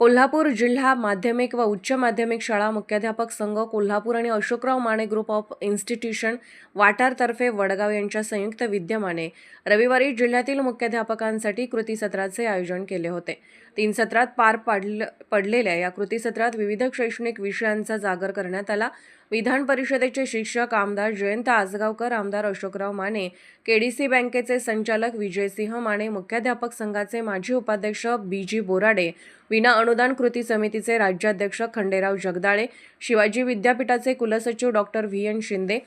कोल्हापूर जिल्हा माध्यमिक व उच्च माध्यमिक शाळा मुख्याध्यापक संघ कोल्हापूर आणि Ashokrao Mane group of institution वाटारतर्फे Vadgaon यांच्या संयुक्त विद्यमाने रविवारी जिल्ह्यातील मुख्याध्यापकांसाठी कृती सत्राचे आयोजन केले होते. तीन सत्रात पार पाडल पडलेल्या या कृती सत्रात विविध शैक्षणिक विषयांचा जागर करण्यात आला. विधान परिषदेचे शिक्षक आमदार जयंत आजगावकर आमदार अशोकराव माने केडीसी बँकेचे संचालक विजयसिंह माने मुख्याध्यापक संघाचे माजी उपाध्यक्ष बी जी बोराडे विना अनुदान कृती समितीचे राज्याध्यक्ष खंडेराव जगदाळे शिवाजी विद्यापीठाचे कुलसचिव doctor V N Shinde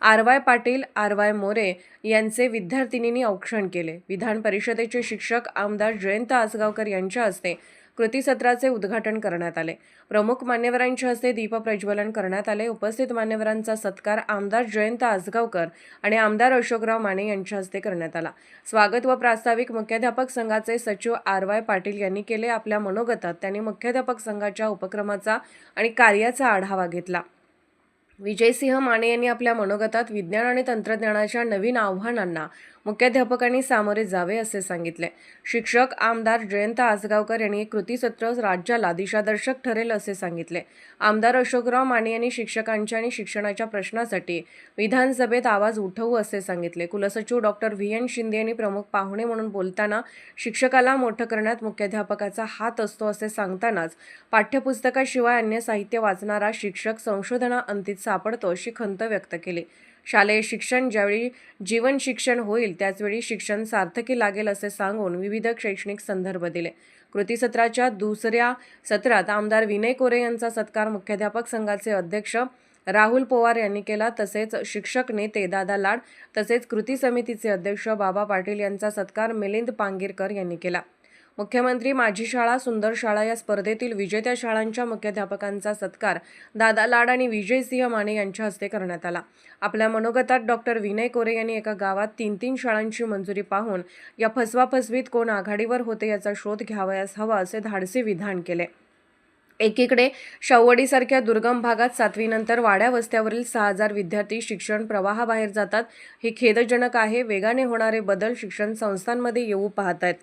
R Y Patil R Y More यांचे विद्यार्थिनींनी औक्षण केले. विधान परिषदेचे शिक्षक आमदार जयंत आसगावकर यांच्या हस्ते कृती सत्राचे उद्घाटन करण्यात आले. प्रमुख मान्यवरांच्या हस्ते दीपप्रज्वलन करण्यात आले. उपस्थित मान्यवरांचा सत्कार आमदार जयंत आसगावकर आणि आमदार अशोकराव माने यांच्या हस्ते करण्यात आला. स्वागत व प्रास्ताविक मुख्याध्यापक संघाचे सचिव आर वाय पाटील यांनी केले. आपल्या मनोगतात त्यांनी मुख्याध्यापक संघाच्या उपक्रमाचा आणि कार्याचा आढावा घेतला. विजयसिंह माने यांनी आपल्या मनोगतात विज्ञान आणि तंत्रज्ञानाच्या नवीन आव्हानांना मुख्याध्यापकांनी सामोरे जावे असे सांगितले. शिक्षक आमदार जयंत आसगावकर यांनी हे कृतीसत्र राज्याला दिशादर्शक ठरेल असे सांगितले. आमदार अशोकराव माने यांनी शिक्षकांच्या आणि शिक्षणाच्या प्रश्नासाठी विधानसभेत आवाज उठवू असे सांगितले. कुलसचिव डॉक्टर व्ही. एन. शिंदे यांनी प्रमुख पाहुणे म्हणून बोलताना शिक्षकाला मोठं करण्यात मुख्याध्यापकाचा हात असतो असे सांगतानाच पाठ्यपुस्तकाशिवाय अन्य साहित्य वाचणारा शिक्षक संशोधना अंतीत सापडतो अशी खंत व्यक्त केली. शालेय शिक्षण ज्यावेळी जीवन शिक्षण होईल त्याचवेळी शिक्षण सार्थकी लागेल असे सांगून विविध शैक्षणिक संदर्भ दिले. कृती सत्राच्या दुसऱ्या सत्रात आमदार विनय कोरे यांचा सत्कार मुख्याध्यापक संघाचे अध्यक्ष राहुल पवार यांनी केला. तसेच शिक्षक नेते दादा लाड तसेच कृती समितीचे अध्यक्ष बाबा पाटील यांचा सत्कार मिलिंद पांगीरकर यांनी केला. मुख्यमंत्री माझी शाळा सुंदर शाळा या स्पर्धेतील विजेत्या शाळांच्या मुख्याध्यापकांचा सत्कार दादा लाड आणि विजयसिंह माने यांच्या हस्ते करण्यात आला. आपल्या मनोगतात डॉक्टर विनय कोरे यांनी एका गावात तीन तीन शाळांची मंजुरी पाहून या फसवाफसवीत कोण आघाडीवर होते याचा शोध घ्यावयास हवा असे धाडसी विधान केले. एकीकडे शवडीसारख्या दुर्गम भागात सातवीनंतर वाड्या वस्त्यावरील सहा हजार विद्यार्थी शिक्षण प्रवाहाबाहेर जातात. हे खेदजनक आहे. वेगाने होणारे बदल शिक्षण संस्थांमध्ये येऊ पाहत आहेत.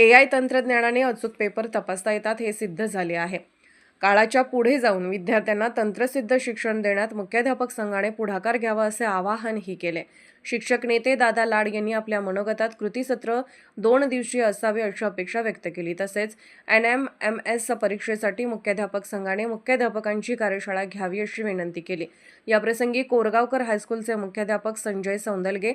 ए आय तंत्रज्ञानाने अचूक पेपर तपासता येतात हे सिद्ध झाले आहे. काळाच्या पुढे जाऊन विद्यार्थ्यांना तंत्रसिद्ध शिक्षण देण्यात मुख्याध्यापक संघाने पुढाकार घ्यावा असे आवाहनही केले. शिक्षक नेते दादा लाड यांनी आपल्या मनोगतात कृतीसत्र दोन दिवसीय असावे अशी अपेक्षा व्यक्त केली. तसेच एन एम एम एस परीक्षेसाठी मुख्याध्यापक संघाने मुख्याध्यापकांची कार्यशाळा घ्यावी अशी विनंती केली. याप्रसंगी कोरगावकर हायस्कूलचे मुख्याध्यापक संजय सौंदलगे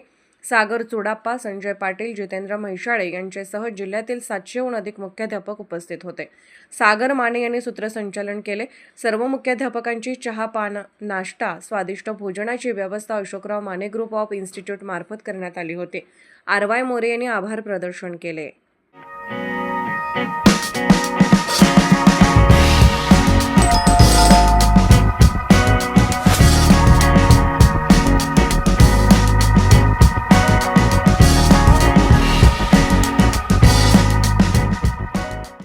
सागर चुडाप्पा संजय पाटील जितेंद्र म्हैशाळे यांच्यासह जिल्ह्यातील सातशेहून अधिक मुख्याध्यापक उपस्थित होते. सागर माने यांनी सूत्रसंचालन केले. सर्व मुख्याध्यापकांची चहा पान नाश्ता स्वादिष्ट भोजनाची व्यवस्था Ashokrao Mane group of institute मार्फत करण्यात आली होती. आर वाय मोरे यांनी आभार प्रदर्शन केले.